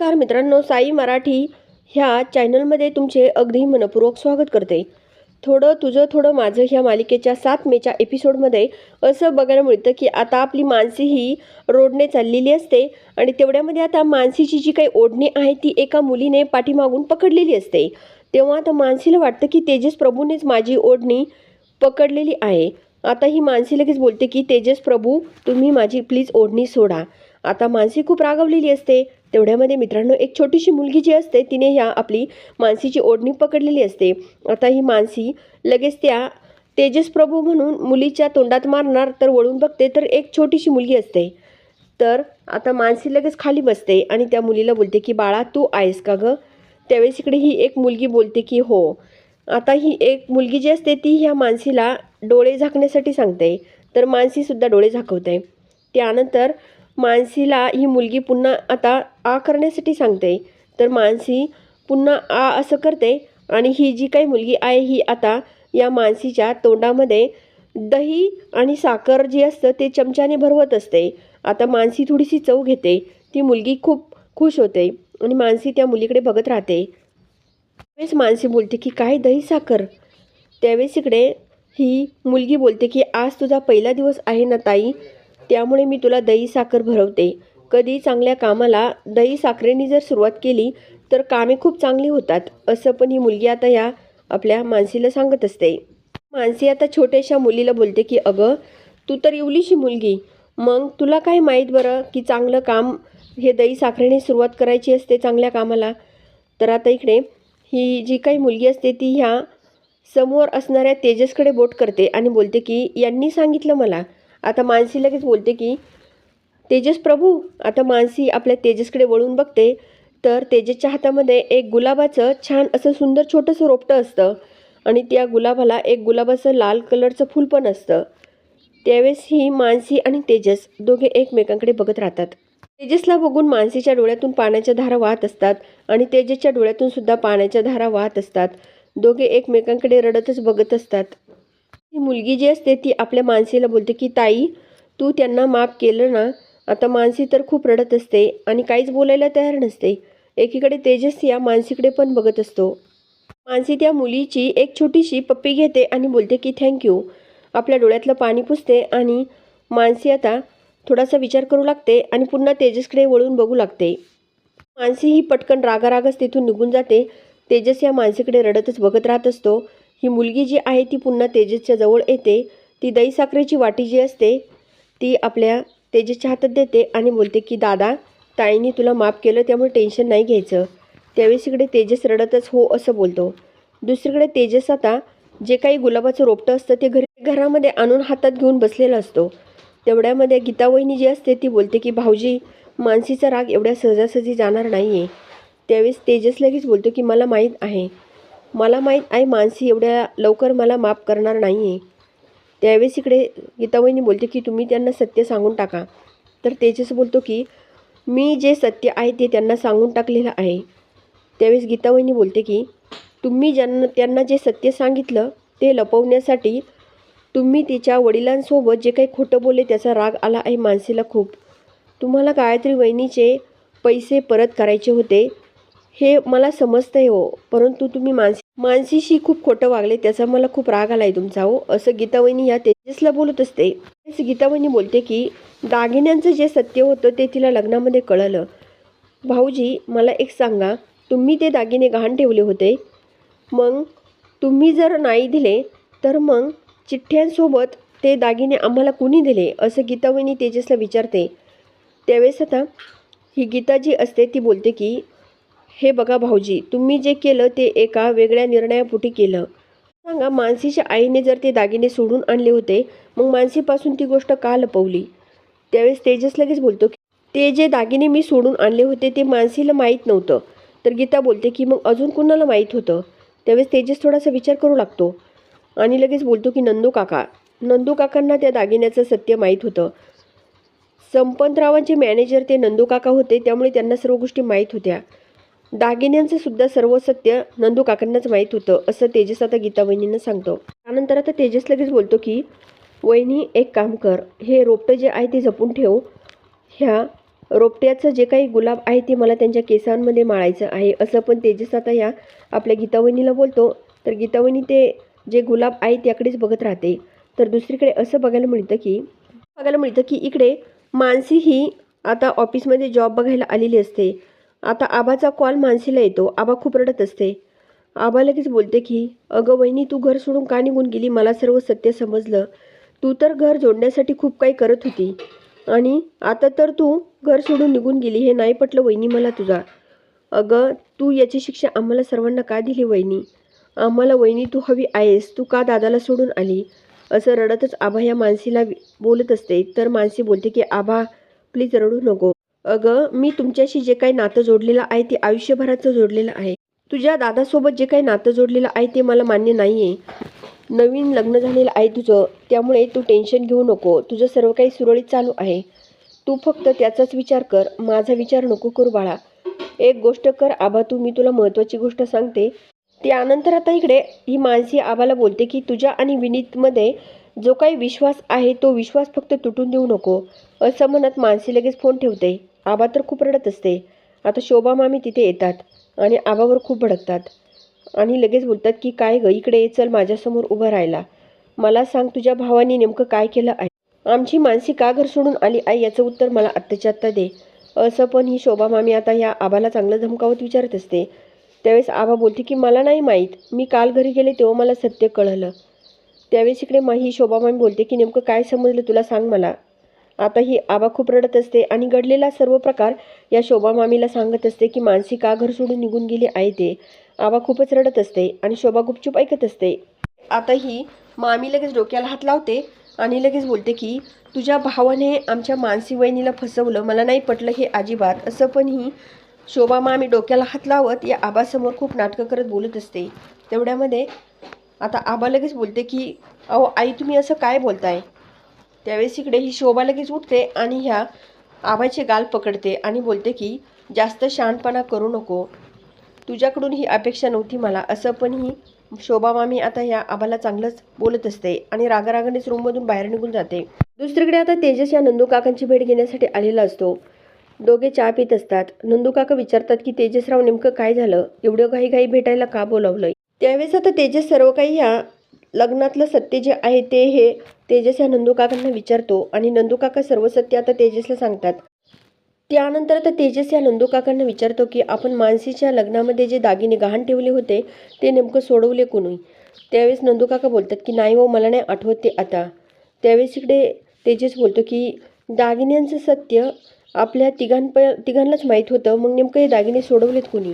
नमस्कार मित्रांनो साई मराठी ह्या चॅनलमध्ये तुमचे अगदी मनपूर्वक स्वागत करते. थोडं तुझं थोडं माझं ह्या मालिकेच्या सात मेच्या एपिसोडमध्ये असं बघायला मिळतं की आता आपली मानसी ही रोडने चाललेली असते आणि तेवढ्यामध्ये आता मानसीची जी काही ओढणी आहे ती एका मुलीने पाठीमागून पकडलेली असते. तेव्हा आता मानसीला वाटतं की तेजस प्रभूनेच माझी ओढणी पकडलेली आहे. आता ही मानसी लगेच बोलते की तेजस प्रभू तुम्ही माझी प्लीज ओढणी सोडा. आता मानसी खूप रागवलेली असते. तेवढ्यामध्ये मित्रांनो एक छोटीशी मुलगी जी असते तिने ह्या आपली मानसीची ओढणी पकडलेली असते. आता ही मानसी लगेच त्या तेजस प्रभू म्हणून मुलीच्या तोंडात मारणार तर वळून बघते तर एक छोटीशी मुलगी असते. तर आता मानसी लगेच खाली बसते आणि त्या मुलीला बोलते की बाळा तू आहेस का गं? त्यावेळेस इकडे ही एक मुलगी बोलते की हो. आता ही एक मुलगी जी असते ती ह्या मानसीला डोळे झाकण्यासाठी सांगते. तर मानसीसुद्धा डोळे झाकवते. त्यानंतर मानसीला ही मुलगी पुन्हा आता आ करण्यासाठी सांगते. तर मानसी पुन्हा आ असं करते आणि ही जी काही मुलगी आहे ही आता या मानसीच्या तोंडामध्ये दही आणि साखर जी असतं ते चमच्याने भरवत असते. आता मानसी थोडीशी चव घेते. ती मुलगी खूप खुश होते आणि मानसी त्या मुलीकडे बघत राहते. त्यावेळेस मानसी बोलते की काय दही साखर? त्यावेळेस इकडे ही मुलगी बोलते की आज तुझा पहिला दिवस आहे ना ताई. त्यामुळे मी तुला दही साखर भरवते. कधी चांगल्या कामाला दही साखरेने जर सुरुवात केली तर कामे खूप चांगली होतात असं पण ही मुलगी आता या आपल्या मानसीला सांगत असते. मानसी आता छोट्याशा मुलीला बोलते की अगं तू तर इवलीशी मुलगी. मग तुला काय माहीत बरं की चांगलं काम हे दही साखरेने सुरुवात करायची असते चांगल्या कामाला? तर आता इकडे ही जी काही मुलगी असते ती ह्या समोर असणाऱ्या तेजसकडे बोट करते आणि बोलते की यांनी सांगितलं मला आता मानसी लगेच बोलते की तेजस प्रभू आता मानसी आपल्या तेजसकडे वळून बघते तर तेजसच्या हातामध्ये एक गुलाबाचं छान असं सुंदर छोटंसं रोपटं असतं आणि त्या गुलाबाला एक गुलाबाचं लाल कलरचं फूल पण असतं. त्यावेळेस ही मानसी आणि तेजस दोघे एकमेकांकडे बघत राहतात. तेजसला बघून मानसीच्या डोळ्यातून पाण्याच्या धारा वाहत असतात आणि तेजसच्या डोळ्यातून सुद्धा पाण्याच्या धारा वाहत असतात. दोघे एकमेकांकडे रडतच बघत असतात. ही मुलगी जी असते ती आपल्या मानसीला बोलते की ताई तू त्यांना माफ केलं ना आता मानसी तर खूप रडत असते आणि काहीच बोलायला तयार नसते. एकीकडे तेजस या मानसीकडे पण बघत असतो. मानसी त्या मुलीची एक छोटीशी पप्पी घेते आणि बोलते की थँक्यू आपल्या डोळ्यातलं पाणी पुसते आणि मानसी आता थोडासा विचार करू लागते आणि पुन्हा तेजसकडे वळून बघू लागते. मानसी ही पटकन रागारागच तिथून निघून जाते. तेजस या मानसीकडे रडतच बघत राहत असतो. ही मुलगी जी आहे ती पुन्हा तेजसच्या जवळ येते. ती दही साखरेची वाटी जी असते ती आपल्या तेजसच्या हातात देते आणि बोलते की दादा ताईने तुला माफ केलं त्यामुळे टेन्शन नाही घ्यायचं. त्यावेळेस इकडे तेजस रडतच हो असं बोलतो. दुसरीकडे तेजस आता जे काही गुलाबाचं रोपटं असतं ते घरी घरामध्ये आणून हातात घेऊन बसलेला असतो. तेवढ्यामध्ये गीता वहिनी जी असते ती बोलते की भाऊजी मानसीचा राग एवढ्या सहजासहजी जाणार नाही आहे त्यावेळेस तेजस लगेच बोलतो की मला माहीत आहे मला माहीत आहे मानसी एवढ्या लवकर मला माफ करणार नाही आहे त्यावेळेस इकडे गीतावहिनी बोलते की तुम्ही त्यांना सत्य सांगून टाका. तर तेजस बोलतो की मी जे सत्य आहे ते त्यांना सांगून टाकलेलं आहे. त्यावेळेस गीतावहिनी बोलते की तुम्ही ज्यांना त्यांना जे सत्य सांगितलं ते लपवण्यासाठी तुम्ही तिच्या वडिलांसोबत जे काही खोटं बोलले त्याचा राग आला आहे मानसीला खूप. तुम्हाला गायत्री वहिनीचे पैसे परत करायचे होते. हे मला समजतं आहे हो. परंतु तुम्ही मानसी मानसीशी खूप खोटं वागले त्याचा मला खूप राग आला आहे तुमचा हो. असं गीतावहिनी या तेजसला बोलत असते. त्यावेळेस गीतावहिनी बोलते की दागिन्यांचं जे सत्य होतं ते तिला लग्नामध्ये कळलं. भाऊजी मला एक सांगा तुम्ही ते दागिने गहाण ठेवले होते? मग तुम्ही जर नाही दिले तर मग चिठ्ठ्यांसोबत ते दागिने आम्हाला कुणी दिले? असं गीतावहिनी तेजसला विचारते. त्यावेळेस आता ही गीता जी असते ती बोलते की हे बघा भाऊजी तुम्ही जे केलं ते एका वेगळ्या निर्णयापोटी केलं. सांगा मानसीच्या आईने जर ते दागिने सोडून आणले होते मग मानसीपासून ती गोष्ट का लपवली? त्यावेळेस तेजस लगेच बोलतो की ते जे दागिने मी सोडून आणले होते ते मानसीला माहीत नव्हतं. तर गीता बोलते की मग अजून कुणाला माहीत होतं? त्यावेळेस तेजस थोडासा विचार करू लागतो. आणि लगेच बोलतो की नंदू काका नंदू काकांना त्या दागिन्याचं सत्य माहीत होतं. संपतरावांचे मॅनेजर ते नंदू काका होते त्यामुळे त्यांना सर्व गोष्टी माहीत होत्या. दागिन्यांचं सुद्धा सर्व सत्य नंदू काकांनाच माहीत होतं असं तेजस आता गीता वहिनींना सांगतो. त्यानंतर आता तेजस लगेच बोलतो की वहिनी एक काम कर. हे रोपटं जे आहे ते जपून ठेव. ह्या रोपट्याचं जे काही गुलाब आहे ते मला त्यांच्या केसांमध्ये माळायचं आहे असं पण तेजस आता या आपल्या गीतावहिनीला बोलतो. तर गीतावहिनी ते जे गुलाब आहे त्याकडेच बघत राहते. तर दुसरीकडे असं बघायला मिळतं की बघायला मिळतं की इकडे मानसी ही आता ऑफिसमध्ये जॉब बघायला आलेली असते. आता आबाचा कॉल मानसीला येतो. आबा खूप रडत असते. आबा लगेच बोलते की अगं वहिनी तू घर सोडून का निघून गेली? मला सर्व सत्य समजलं. तू तर घर जोडण्यासाठी खूप काही करत होती. आणि आता तर तू घर सोडून निघून गेली हे नाही पटलं वहिनी मला तुझा. अगं तू याची शिक्षा आम्हाला सर्वांना का दिली वहिनी? आम्हाला वहिनी तू हवी आहेस. तू का दादाला सोडून आली? असं रडतच आभा या मानसीला बोलत असते. तर मानसी बोलते की आभा प्लीज रडू नको. अगं मी तुमच्याशी जे काही नातं जोडलेलं आहे ते आयुष्यभराचं जोडलेलं आहे. तुझ्या दादासोबत जे काही नातं जोडलेलं आहे ते मला मान्य नाही आहे नवीन लग्न झालेलं आहे तुझं त्यामुळे तू टेन्शन घेऊ नको. तुझं सर्व काही सुरळीत चालू आहे. तू फक्त त्याचाच विचार कर. माझा विचार नको करू बाळा. एक गोष्ट कर आबा तू मी तुला महत्त्वाची गोष्ट सांगते. त्यानंतर आता इकडे ही मानसी आबाला बोलते की तुझ्या आणि विनीतमध्ये जो काही विश्वास आहे तो विश्वास फक्त तुटून देऊ नको. असं म्हणत मानसी लगेच फोन ठेवते. आबा तर खूप रडत असते. आता शोभा मामी तिथे येतात आणि आबावर खूप भडकतात. आणि लगेच बोलतात की काय ग इकडे ये, चल माझ्यासमोर उभं राहायला. मला सांग तुझ्या भावाने नेमकं काय केलं आहे. आमची मानसी का घर सोडून आली आई याचं उत्तर मला आत्ताच्या आत्ता दे. असं पण ही शोभा मामी आता या आबाला चांगलं धमकावत विचारत असते. त्यावेळेस आबा बोलते की मला नाही माहीत. मी काल घरी गेले तेव्हा मला सत्य कळलं. त्यावेळेस इकडे मा ही शोभा मामी बोलते की नेमकं काय समजलं तुला सांग मला. आता ही आबा खूप रडत असते आणि घडलेला सर्व प्रकार या शोभा मामीला सांगत असते की मानसी का घर सोडून निघून गेली आहे ते. आबा खूपच रडत असते आणि शोभा गुपचूप ऐकत असते. आता ही मामी लगेच डोक्याला हात लावते आणि लगेच बोलते की तुझ्या भावाने आमच्या मानसी वहिनीला फसवलं मला नाही पटलं हे अजिबात. असं पण ही शोभा मामी डोक्याला हात लावत या आबासमोर खूप नाटकं करत बोलत असते. तेवढ्यामध्ये आता आबा लगेच बोलते की अहो आई तुम्ही असं काय बोलताय? त्यावेळेस इकडे ही शोभा लगेच उठते आणि ह्या आबाचे गाल पकडते आणि बोलते की जास्त शहाणपणा करू नको. तुझ्याकडून ही अपेक्षा नव्हती मला. असं पण ही शोभा मामी आता ह्या आबाला चांगलंच बोलत असते आणि रागारागानेच रूममधून बाहेर निघून जाते. दुसरीकडे आता तेजस या नंदू काकांची भेट घेण्यासाठी आलेला असतो. दोघे चहा पित असतात. नंदू काका विचारतात की तेजसराव नेमकं काय झालं? एवढं घाई घाई भेटायला का बोलावलंय? त्यावेळेस आता तेजस सर्व काही ह्या लग्नातलं सत्य जे आहे ते हे तेजस या नंदूकाकांना विचारतो आणि नंदूकाका सर्व सत्य आता तेजसला सांगतात. त्यानंतर आता तेजस या नंदूकाकांना विचारतो की आपण मानसीच्या लग्नामध्ये जे दागिने गहाण ठेवले होते ते नेमकं सोडवले कोणी त्यावेळेस नंदूकाका बोलतात की नाही हो मला नाही आठवत ते आता. त्यावेळेस इकडे तेजस बोलतो की दागिन्यांचं सत्य आपल्या तिघांप तिघांनाच माहीत होतं मग नेमकं हे दागिने सोडवलेत कोणी?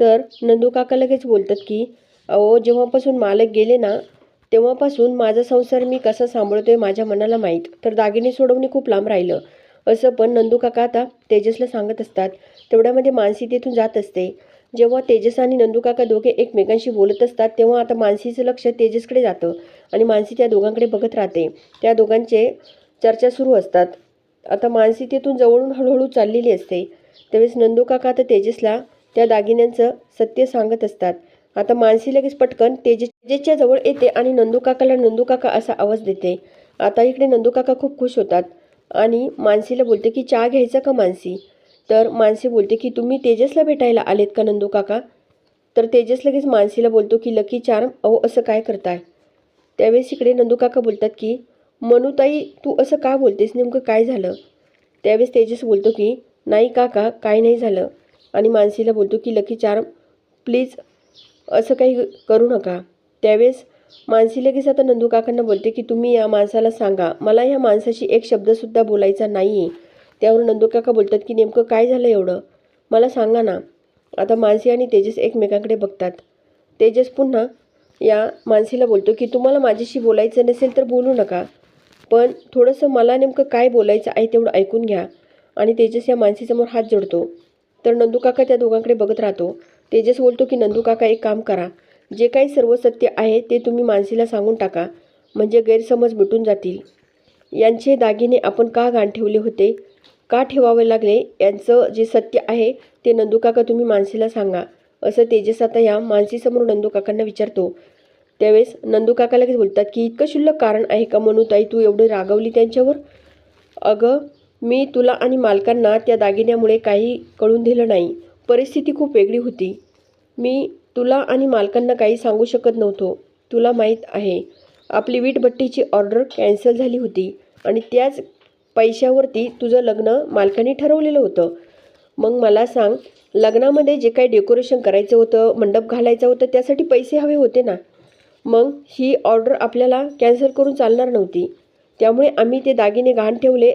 तर नंदूकाका लगेच बोलतात की अहो जेव्हापासून मालक गेले ना तेव्हापासून माझा संसार मी कसा सांभाळतोय माझ्या मनाला माहीत. तर दागिने सोडवणे खूप लांब राहिलं. असं पण नंदू काका आता तेजसला सांगत असतात. तेवढ्यामध्ये मानसी तिथून जात असते. जेव्हा तेजस आणि नंदू काका दोघे एकमेकांशी बोलत असतात तेव्हा आता मानसीचं लक्ष तेजसकडे जातं आणि मानसी त्या दोघांकडे बघत राहते. त्या दोघांचे चर्चा सुरू असतात. आता मानसी तिथून जवळून हळूहळू चाललेली असते. त्यावेळेस नंदू काका आता तेजसला त्या दागिन्यांचं सत्य सांगत असतात. आता मानसी लगेच पटकन तेजस जवळ येते आणि नंदूकाकाला नंदूकाका असा आवाज देते. आता इकडे नंदू काका खूप खुश होतात आणि मानसीला बोलते की चहा घ्यायचा का मानसी? तर मानसी बोलते की तुम्ही तेजसला भेटायला आलेत का नंदू काका तर तेजस लगेच मानसीला बोलतो की लकी चार्म अहो असं काय करताय? त्यावेळेस इकडे नंदू काका बोलतात की मनुताई तू असं का बोलतेस? नेमकं काय झालं? त्यावेळेस तेजस बोलतो की नाही काका काय नाही झालं. आणि मानसीला बोलतो की लकी चार्म प्लीज असं काही करू नका. त्यावेळेस मानसी लगेच आता नंदू काकांना बोलते की तुम्ही या माणसाला सांगा. मला या माणसाशी एक शब्दसुद्धा बोलायचा नाही आहे त्यावर नंदू काका बोलतात की नेमकं काय झालं एवढं? मला सांगा ना. आता मानसी आणि तेजस एकमेकांकडे बघतात. तेजस पुन्हा या मानसीला बोलतो की तुम्हाला माझ्याशी बोलायचं नसेल तर बोलू नका. पण थोडंसं मला नेमकं काय बोलायचं आहे तेवढं ऐकून घ्या. आणि तेजस या मानसीसमोर हात जोडतो. तर नंदू काका त्या दोघांकडे बघत राहतो. तेजस बोलतो की नंदू काका एक काम करा. जे काही सर्व सत्य आहे ते तुम्ही मानसीला सांगून टाका म्हणजे गैरसमज मिटून जातील. यांचे दागिने आपण का गाण ठेवले होते? का ठेवावे लागले? यांचं जे सत्य आहे ते नंदू काका तुम्ही मानसीला सांगा. असं तेजस आता या मानसीसमोर नंदू काकांना विचारतो. त्यावेळेस नंदू काका लगेच बोलतात की इतकं शुल्लक कारण आहे का म्हणू ताई तू एवढं रागवली त्यांच्यावर? अगं मी तुला आणि मालकांना त्या दागिन्यामुळे काही कळून दिलं नाही. परिस्थिती खूप वेगळी होती. मी तुला आणि मालकांना काही सांगू शकत नव्हतो. तुला माहीत आहे आपली वीटभट्टीची ऑर्डर कॅन्सल झाली होती आणि त्याच पैशावरती तुझं लग्न मालकाने ठरवलेलं होतं. मग मला सांग लग्नामध्ये जे काही डेकोरेशन करायचं होतं मंडप घालायचं होतं त्यासाठी पैसे हवे होते ना? मग ही ऑर्डर आपल्याला कॅन्सल करून चालणार नव्हती. त्यामुळे आम्ही ते दागिने गहाण ठेवले.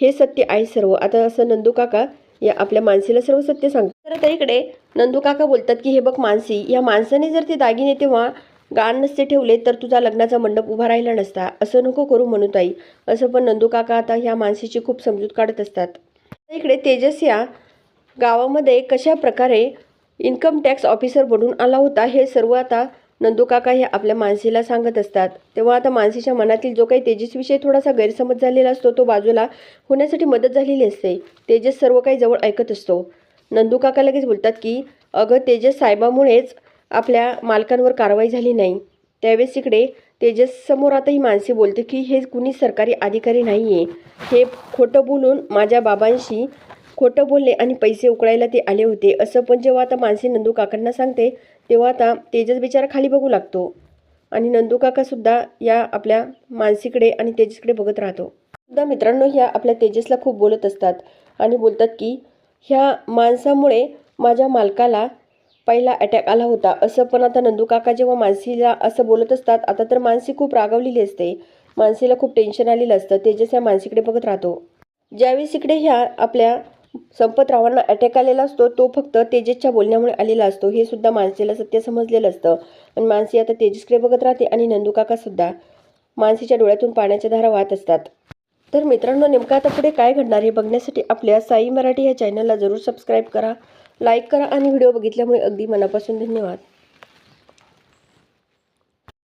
हे सत्य आहे सर्व. आता असं नंदू काका या आपल्या मानसीला सर्व सत्य सांगतात. तर आता इकडे नंदू काका बोलतात की हे बघ मानसी या माणसाने जर ते दागिने तेव्हा गाण नसते ठेवले तर तुझा लग्नाचा मंडप उभा राहिला नसता. असं नको करू म्हणू ताई. असं पण नंदू काका आता ह्या मानसीची खूप समजूत काढत असतात. इकडे तेजस या गावामध्ये कशा प्रकारे इन्कम टॅक्स ऑफिसर बनून आला होता हे सर्व आता नंदूकाका हे आपल्या मानसीला सांगत असतात. तेव्हा आता मानसीच्या मनातील जो काही तेजसविषयी थोडासा गैरसमज झालेला असतो तो बाजूला होण्यासाठी मदत झालेली असते. तेजस सर्व काही जवळ ऐकत असतो. नंदूकाका लगेच बोलतात की अगं तेजस साहेबामुळेच आपल्या मालकांवर कारवाई झाली नाही. त्यावेळेस इकडे तेजस समोर आता ही माणसे बोलते की हे कुणी सरकारी अधिकारी नाही आहे हे खोटं बोलून माझ्या बाबांशी खोटं बोलले आणि पैसे उकळायला ते आले होते. असं पण जेव्हा आता मानसी नंदू काकांना सांगते तेव्हा आता तेजस बिचारा खाली बघू लागतो. आणि नंदूकाकासुद्धा या आपल्या मानसीकडे आणि तेजसकडे बघत राहतो. सुद्धा मित्रांनो ह्या आपल्या तेजसला खूप बोलत असतात. आणि बोलतात की ह्या माणसामुळे माझ्या मालकाला पहिला अटॅक आला होता. असं पण आता नंदू काका जेव्हा मानसीला असं बोलत असतात आता तर मानसी खूप रागावलेली असते. मानसीला खूप टेन्शन आलेलं असतं. तेजस या मानसीकडे बघत राहतो. ज्यावेळेस इकडे ह्या आपल्या संपतरावांना अटॅक आलेला असतो तो फक्त तेजसच्या बोलण्यामुळे आलेला असतो. हे सुद्धा मानसीला सत्य समजलेलं असतं. आणि मानसी आता तेजसकडे बघत राहते आणि नंदू काकासुद्धा मानसीच्या डोळ्यातून पाण्याच्या धारा वाहत असतात. तर मित्रांनो नेमकं आता पुढे काय घडणार हे बघण्यासाठी आपल्या साई मराठी या चॅनलला जरूर सबस्क्राईब करा लाईक करा आणि व्हिडिओ बघितल्यामुळे अगदी मनापासून धन्यवाद.